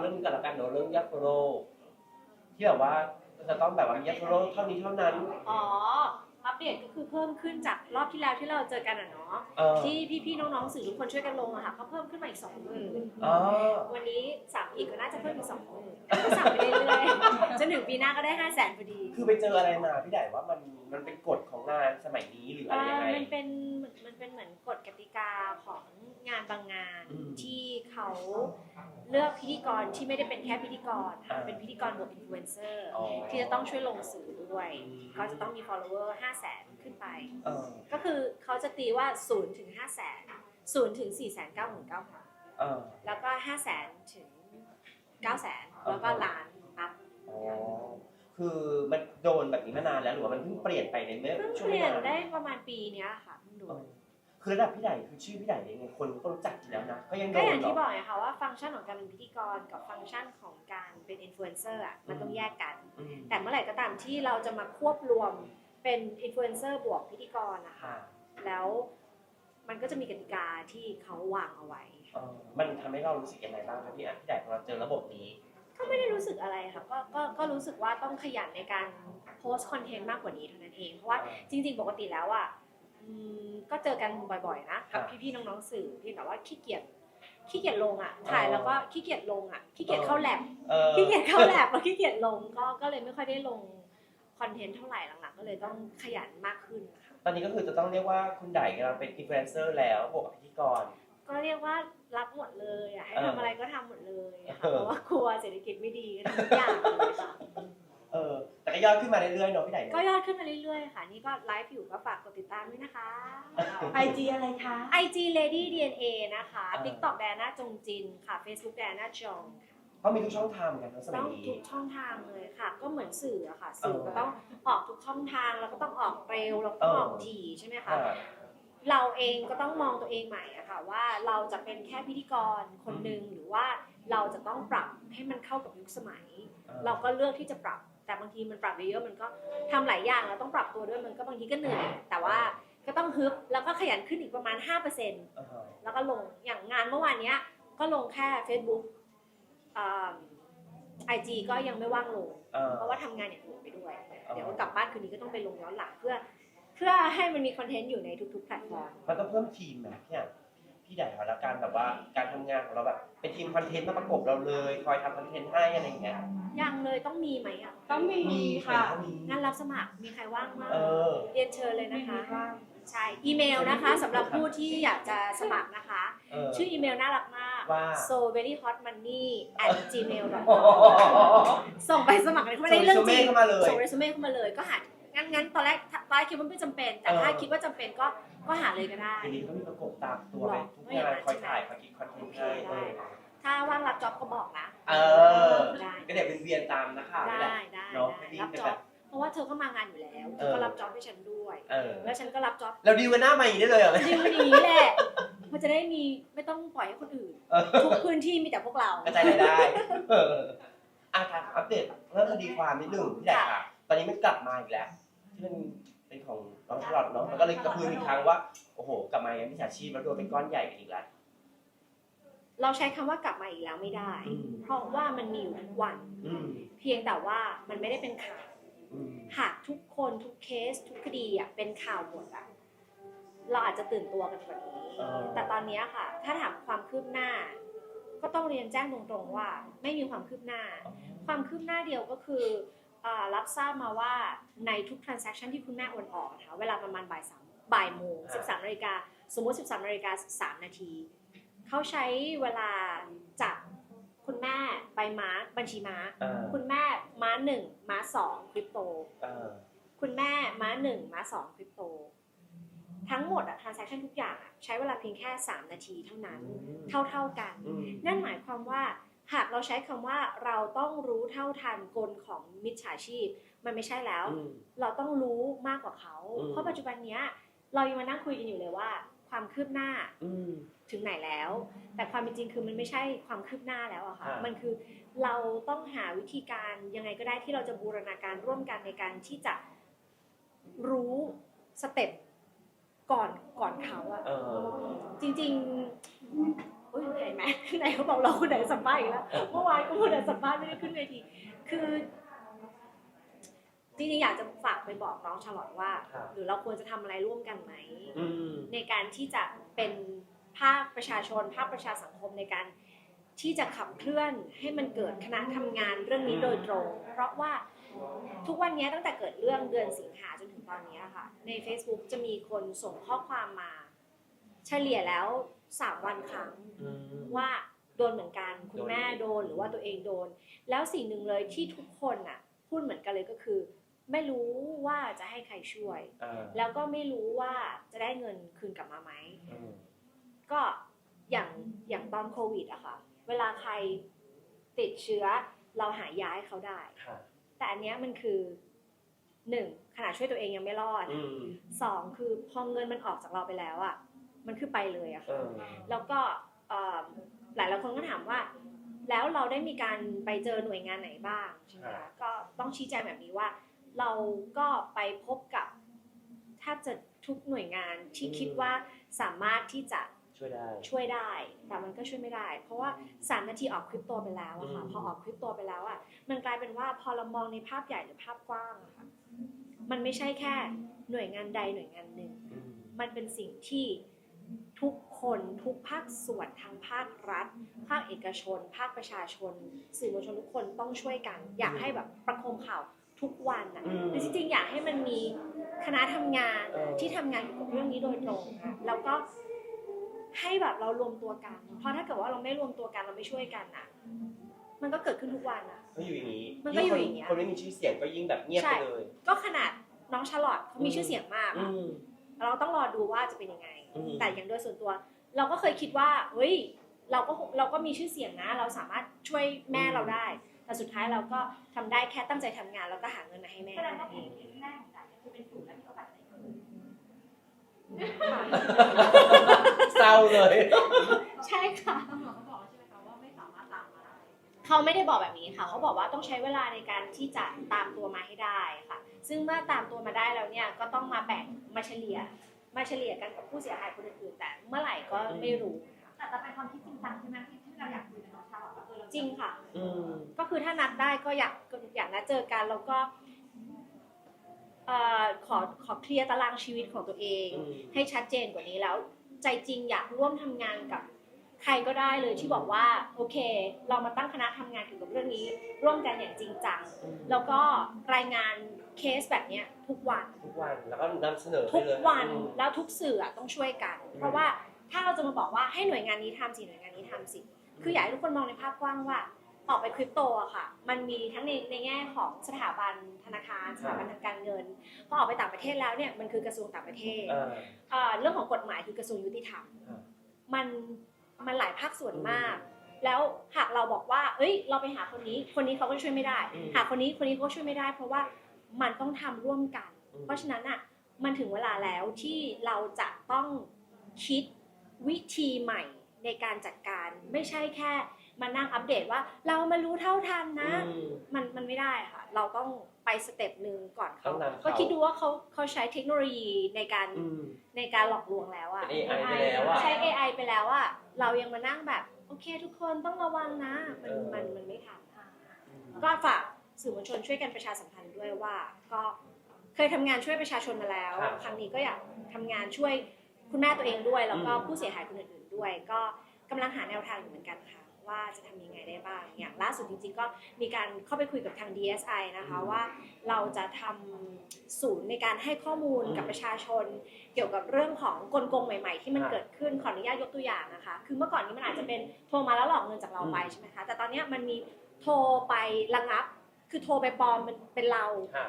เรื่องนี้กันละกันเนอะเรื่องยักษ์โรที่แบบว่าจะต้องแบบว่ามียักษ์โรเท่านี้เท่านั้น อ๋อ อัปเดตก็คือเพิ่มขึ้นจากรอบที่แล้วที่เราเจอกันอะเนาะ เออ ที่พี่ๆน้องๆสื่อทุกคนช่วยกันลงอะค่ะเขาเพิ่มขึ้นมาอีกสองหมื่นอ๋อ วันนี้สามอีกก็น่าจะเพิ่มอีกสองหมื่นก็สั่งไปเรื่อยๆจนถึงปีหน้าก็ได้ห้าแสนพอดีคือไปเจออะไรมาพี่ใหญ่ว่ามันมันเป็นกฎของงานสมัยนี้หรืออะไรอ่ายังไง มันเป็นมันเป็นเหมือนกฎกติกาของงานบางงานอืม ที่เขา เลือกพิธีกรที่ไม่ได้เป็นแค่พิธีกรค่ะอ่าเป็นพิธีกรบวกอินฟลูเอนเซอร์อ๋อ ที่จะต้องช่วยลงสื่อด้วยอืมก็จะต้องมี follower 5 0 0แสนขึ้นไป เออก็คือเขาจะตีว่า 0 ถึง 5 0 0แสน0ถึง 4 9 9 9 0 0 เออ แล้วก็ 5 0 0แสนถึง 9 0 0แสนแล้วก็ล้านอัพอ๋อ คือมันโดนแบบนี้มานานแล้วหรือว่ามันเพิ่งเปลี่ยนไปในเมื่อเพิ่งช่วเปงลี่ยนนานได้ประมาณปีเนี้ยค่ะเพิ่งดูเออ คือระดับพี่ใหญ่คือชื่อพี่ใหญ่เองไงคนก็รู้จักอยู่แล้วนะก็ยังโดก็นอย่างเหรที่บออกไงคะว่าฟังก์ชันของการเป็นพิธีกรกับฟังก์ชันของการเป็นอินฟลูเอนเซอร์อะมันต้องแยกกัน อืมแต่เมื่อไหร่ก็ตามที่เราจะมาควบรวมเป็นอินฟลูเอนเซอร์บวกพิธีกรนะคะค่ะแล้วมันก็จะมีกติกาที่เขาวางเอาไว้ เออมันทำให้เรารู้สึกยังไงบ้างครับพี่อะพี่ใหญ่พอเราเจอระบบนี้ ก็ไม่ได้รู้สึกอะไรค่ะก็ก็ก็รู้สึกว่าต้องขยันในการโพสต์คอนเทนต์มากกว่านี้เท่านั้นเอง เพราะว่าจริงๆ ปกติแล้วอะอืม ก็เจอกันบ่อยๆนะกับครับพี่ๆน้องๆสื่อเพียงแต่ว่าขี้เกียจขี้เกียจลงอะถ่ายแล้วก็ขี้เกียจลงอะขี้เกียจเข้าแลบเออขี้เกียจเข้าแลบแล้วขี้เกียจลงก็ก็เลยไม่ค่อยได้ลงคอนเทนต์เท่าไหร่หลังๆก็เลยต้องขยันมากขึ้นนะคะตอนนี้ก็คือจะต้องเรียกว่าคุณใหญ่กำลังเป็นอินฟลูเอนเซอร์แล้วบวกกับพิธีกร ก็เรียกว่ารับหมดเลยอะให้เออทำอะไรก็ทำหมดเลยอะค่ะเออเพราะว่ากลัวเศรษฐกิจไม่ดีก็ทำทุกอย่างเลยค่ะ เออ แต่ก็ ยอดขึ้นมาเรื่อยๆเนาะพี่ใหญ่เนอะก็ยอดขึ้นมาเรื่อยๆค่ะ นี่ก็ไลฟ์อยู่ก็ฝากกดติดตามด้วยนะคะไอจีอะไรคะ IG Lady DNA นะคะอ่า TikTok แดน่าจงจินค่ะ Facebook แดน่าจงค่ะก็มีทุกช่องทางเหมือนกันเนอะสมัต้ยองนี้ทุกช่องทางเลยค่ะ ก็เหมือนสื่ออะค่ะ สื่อเออก็ต้องออกทุกช่องทางแล้วก็ต้องออกเร็วแล้วก็ต้องออกเออถี่ใช่ไหมคะอ่าเราเองก็ต้องมองตัวเองใหม่อะค่ะว่าเราจะเป็นแค่พิธีกรคนหนึ่งหรือว่าเราจะต้องปรับให้มันเข้ากับยุคสมัย เราก็เลือกที่จะปรับ แต่บางทีมันปรับเยอะๆมันก็ทำหลายอย่างเราต้องปรับตัวด้วยมันก็บางทีก็เหนื่อย แต่ว่าก็ต้องฮึบแล้วก็ขยันขึ้นอีกประมาณ5%อ่าฮะแล้วก็ลงอย่างงานเมื่อวานเนี้ยก็ลงแค่ Facebook ไอจีก็ยังไม่ว่างลงเออเพราะว่าทำงานอย่างอื่นไปด้วยอเดี๋ยวกลับบ้านคืนนี้ก็ต้องไปลงย้อนหลังเพื่อ เพื่อให้มันมีคอนเทนต์อยู่ในทุกๆแพลตฟอร์มมันต้องเพิ่มทีมนะพี่อะ พี่ใหญ่ของเราการแบบว่าการทำงานของเราแบบเป็นทีมคอนเทนต์มาประกบเราเลย คอยทำคอนเทนต์ให้อะไรอย่างเงี้ยยังเลยต้องมีไหมอะต้องมีค่ะก็มีงานรับสมัครมีใครว่างมากเออ เรียนเชิญเลยไม่นะคะมีว่างใช่อีเมลนะคะสำหรับผู้ที่อยากจะสมัครนะคะ เออ ชื่ออีเมลน่ารักมาก ว่า so very hot money at gmail โอ้ com ส่งไปสมัครเลยไม่ได้เรื่องจริงส่งเรซูเม่เข้ามาเลย ส่งเรซูเม่เข้ามาเลยก็หา งั้นงั้นตอนแรกตอนแรกคิดว่าไม่จำเป็น แต่ถ้าเออคิดว่าจำเป็นก็ก็หาเลยก็ได้ ทีนี้ก็มีประกบตามตัวไปทุกไม่งานอย่างนั้นคอยถ่ายคอยคิดคอนเทนต์ให้เออถ้าว่างรับจ็อบก็บอกนะเออได้ก็เดี๋ยวเป็นเวียนตามนะคะนี่แหละได้ได้เนาะได้ไม่รีรับบกันจ็แบอบบ เพราะว่าเธอก็มางานอยู่แล้วเธเอออก็รับจ็อบให้ฉันด้วย เออ แล้วฉันก็รับจ็อบเราดีลกันหน้าใหม่ได้เลยเหรอ จริงมันอย่างนี้แหละมันจะได้มีไม่ต้องปล่อยให้คนอื่นเออ ทุกพื้นที่มีแต่พวกเรา กระจายรายได้เอออะครับอัปเดตเรื่องคดีความนิดหนึ่งพี่ใหญ่ค่ะ ตอนนี้มันกลับมาอีกแล้ว ที่มันเป็นของน้องชลอดเนาะมันก็เลยกระพืออีกครั้งว่าโอ้โห กลับมายังมิจฉาชีพแล้วโดนเป็นก้อนใหญ่อีกแล้ว เราใช้คำว่ากลับมาอีกแล้วไม่ได้ อืม เพราะว่ามันมีอยู่ทุกวัน อืมเพียงแต่ว่ามันไม่ได้เป็นข่าวอืมหากทุกคนทุกเคส ทุกคดีอะเป็นข่าวหมดอะเราอาจจะตื่นตัวกันกว่านี้ เออแต่ตอนเนี้ยค่ะ ถ้าถามความคืบหน้า ก็ต้องเรียนแจ้งตรงๆว่า ไม่มีความคืบหน้า ความคืบหน้าเดียวก็คืออ่า รับทราบมาว่าในทุก transaction ที่คุณแม่โอนออกนะคะเวลาประมาณบ่ายสามบ่ายโมง13นาฬิกาสมมติ13นาฬิกา3นาทีเขาใช้เวลาจากคุณแม่ไปมาร์คบัญชีม้าเออคุณแม่ม้าหนึ่งม้าสองคริปโตเออคุณแม่ม้าหนึ่งม้าสองคริปโตทั้งหมดอะ transaction ทุกอย่างอะใช้เวลาเพียงแค่ 3 นาทีเท่านั้น เท่าๆกันอืมนั่นหมายความว่า หากเราใช้คำว่าเราต้องรู้เท่าทันกลของมิจฉาชีพ มันไม่ใช่แล้วอืมเราต้องรู้มากกว่าเขาอืมเพราะปัจจุบันเนี้ยเรายังมานั่งคุยกันอยู่เลยว่า ความคืบหน้าอืมถึงไหนแล้ว แต่ความเป็นจริงคือมันไม่ใช่ความคืบหน้าแล้วอะค่ะอ่ามัมันคือเราต้องหาวิธีการยังไงก็ได้ที่เราจะบูรณาการร่วมกันในการที่จะรู้สเต็ปก่อนก่อนเขาอะเออจริง ๆ โอ้ยไหนไหมไหนเขาบอกเราคนไหนสัมภาษณ์อีกแล้วเมื่อวานก็คนไหนสัมภาษณ์ไม่ได้ขึ้นเวทีคือจริงๆอยากจะฝากไปบอกน้องชาลอตว่า ครับ หรือเราควรจะทำอะไรร่วมกันไหม อืม ในการที่จะเป็นภาคประชาชน ภาคประชาสังคมในการที่จะขับเคลื่อนให้มันเกิดคณะทำงานเรื่องนี้โดยตรง เพราะว่าทุกวันนี้ตั้งแต่เกิดเรื่องเดือนสิงหาจนถึงตอนนี้ค่ะ ใน Facebook จะมีคนส่งข้อความมา เฉลี่ยแล้ว สามวันครั้งอืมว่าโดนเหมือนกันคุณแม่โดนหรือว่าตัวเองโดน แล้วสิ่งหนึ่งเลยที่ทุกคนอะ พูดเหมือนกันเลยก็คือ ไม่รู้ว่าจะให้ใครช่วยอ่าแล้วก็ไม่รู้ว่าจะได้เงินคืนกลับมาไหมอืมก็อย่างอย่างตอนโควิดอะค่ะ เวลาใครติดเชื้อเราหายาให้เขาได้ค่ะแต่อันเนี้ยมันคือหนึ่งขนาดช่วยตัวเองยังไม่รอดอืมสองคือพอเงินมันออกจากเราไปแล้วอะ มันคือไปเลยอะเอค่ะอแล้วก็เอ่อหลายหลายๆคนก็ถามว่า แล้วเราได้มีการไปเจอหน่วยงานไหนบ้างใช่ไหมคะก็ต้องชี้แจงแบบนี้ว่า เราก็ไปพบกับแทบจะทุกหน่วยงานที่คิดว่าสามารถที่จะช่วยได้ช่วยได้ แต่มันก็ช่วยไม่ได้ เพราะว่าสามนาทีออกคลิปตัวไปแล้วอะค่ะอืมพอออกคลิปตัวไปแล้วอะมันกลายเป็นว่าพอเรามองในภาพใหญ่หรือภาพกว้างอะค่ะ มันไม่ใช่แค่หน่วยงานใดหน่วยงานหนึ่งอืมมันเป็นสิ่งที่ ทุกคนทุกภาคส่วนทั้งภาครัฐ ภาคเอกชน ภาคประชาชน สื่อมวลชนทุกคนต้องช่วยกัน อยากให้แบบประโคมข่าวทุกวันอะอืมแต่จริงๆอยากให้มันมีคณะทำงานเออที่ทำงานเกี่ยวกับเรื่องนี้โดยตรงค่ะแล้วก็ให้แบบเรารวมตัวกัน เพราะถ้าเกิดว่าเราไม่รวมตัวกันเราไม่ช่วยกันอะ มันก็เกิดขึ้นทุกวันอะก็อยู่อย่างนี้มันก็อยู่อย่างเงี้ยคนไม่มีชื่อเสียงก็ยิ่งแบบเงียบไปเลย ก็ขนาดน้องชาร์ลอตเขามีชื่อเสียงมากอือะมเราต้องรอดูว่าจะเป็นยังไงอืม แต่อย่างโดยส่วนตัว เราก็เคยคิดว่าเฮ้ยเราก็เราก็มีชื่อเสียงนะ เราสามารถช่วยแม่เราได้ แต่สุดท้ายเราก็ทำได้แค่ตั้งใจทำงานแล้วก็หาเงินมาให้แม่แสดงว่าเอเพจงที่แรกของจ๋าเนี่ยคือเป็นกลุ่มและมีโอกาสได้คืนเศร้าเลย ใช่ค่ะตำรวจเขาบอกใช่ไหมคะว่าไม่สามารถตามมาได้เขาไม่ได้บอกแบบนี้ค่ะ เขาบอกว่าต้องใช้เวลาในการที่จะตามตัวมาให้ได้ค่ะ ซึ่งเมื่อตามตัวมาได้แล้วเนี่ยก็ต้องมาแบ่งมาเฉลี่ย มาเฉลี่ยกันกับผู้เสียหายคนอื่นๆแต่เมื่อไหร่ก็ไม่รู้ค่ะแต่แต่เป็นความคิดจริงจังใช่ไหมที่ที่เราอยากคุยกับน้องชาลอตว่าเออเราจริงค่ะอืมก็คือถ้านัดได้ก็อยากก็อยากนัดเจอกันแล้วก็เอ่อขอขอเคลียร์ตารางชีวิตของตัวเองอืมให้ชัดเจนกว่านี้แล้ว ใจจริงอยากร่วมทำงานกับ ใครก็ได้เลยที่บอกว่าโอเค เรามาตั้งคณะทำงานเกี่ยวกับเรื่องนี้ ร่วมกันอย่างจริงจังแล้วก็รายงานเคสแบบเนี้ยทุกวันทุกวันแล้วก็นำเสนอไปทุกเลยวันอืมแล้วทุกสื่ออะต้องช่วยกันอืมเพราะว่าถ้าเราจะมาบอกว่าให้หน่วยงานนี้ทำสิหน่วยงานนี้ทำสิคืออยากให้ทุกคนมองในภาพกว้างว่าออกไปคริปโตอะค่ะ มันมีทั้งในในแง่ของสถาบันธนาคารสถาบันทางการเงินพอออกไปต่างประเทศแล้วเนี่ยมันคือกระทรวงต่างประเทศอ่าเอ่อเรื่องของกฎหมายคือกระทรวงยุติธรรมครับมัน มันหลายภาคส่วนอืมมาก แล้วหากเราบอกว่า เอ้ย เราไปหาคนนี้ คนนี้เขาก็ช่วยไม่ได้อืมหาคนนี้คนนี้เขาก็ช่วยไม่ได้ เพราะว่ามันต้องทำร่วมกันอืมเพราะฉะนั้นอะมันถึงเวลาแล้วที่เราจะต้องคิดวิธีใหม่ในการจัดการไม่ใช่แค่ มานั่งอัปเดตว่าเรามารู้เท่าทันนะ อืม มันมันไม่ได้ค่ะ เราต้องไปสเต็ปหนึ่งก่อนต้เขาองนำเขา ก็คิดดูว่าเขาเขาใช้เทคโนโลยีในการอืม ในการหลอกลวงแล้วอะเป็น AI ไปแล้วอะ ใช้ AI ไปแล้วอะเรายังมานั่งแบบ โอเคทุกคนต้องระวังนะ มันเออมันมันไม่ทัน ก็ฝากสื่อมวลชนช่วยกันประชาสัมพันธ์ด้วยว่า ก็เคยทำงานช่วยประชาชนมาแล้ว ครับครั้งนี้ก็อยากทำงานช่วยคุณแม่ตัวเองด้วย แล้วก็อืม ผู้เสียหายคนอื่นๆด้วย ก็กำลังหาแนวทางอยู่เหมือนกันค่ะ ว่าจะทำยังไงได้บ้าง อย่างล่าสุดจริงๆก็มีการเข้าไปคุยกับทาง DSI นะคะว่าเราจะทำศูนย์ในการให้ข้อมูลกับประชาชน เกี่ยวกับเรื่องของกลโกงใหม่ๆ ที่มันครับเกิดขึ้นขออนุญาตยกตัวอย่างนะคะ คือเมื่อก่อนนี้มันอาจจะเป็นโทรมาแล้วหลอกเงินจากเราไปอืมใช่ไหมคะแต่ตอนเนี้ยมันมีโทรไประงับ คือโทรไปปลอมเป็นเป็นเราค่ะ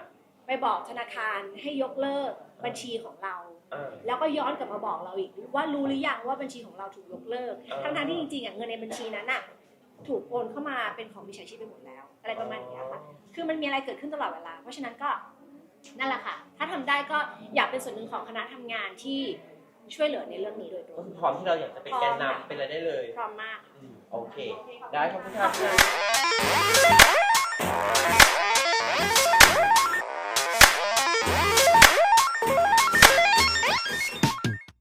ไปบอกธนาคารให้ยกเลิกบัญชีของเราอ่าแล้วก็ย้อนกลับมาบอกเราอีกว่ารู้หรือยังว่าบัญชีของเราถูกยกเลิกอ่าทั้งๆที่จริงๆอะเงินในบัญชีนั้นน่ะถูกโอนเข้ามาเป็นของมิจฉาชีพไปหมดแล้ว อะไรประมาณเนี้ยค่ะ คือมันมีอะไรเกิดขึ้นตลอดเวลา เพราะฉะนั้นก็นั่นแหละค่ะ ถ้าทำได้ก็อยากเป็นส่วนหนึ่งของคณะทำงานที่ช่วยเหลือในเรื่องนี้โดยตรก็ง คือพร้อมที่เราอยากจะเป็นแกนนำเป็นอะไรได้เลย พร้อมมาก อืมโอเค ได้ขอบคุณครับ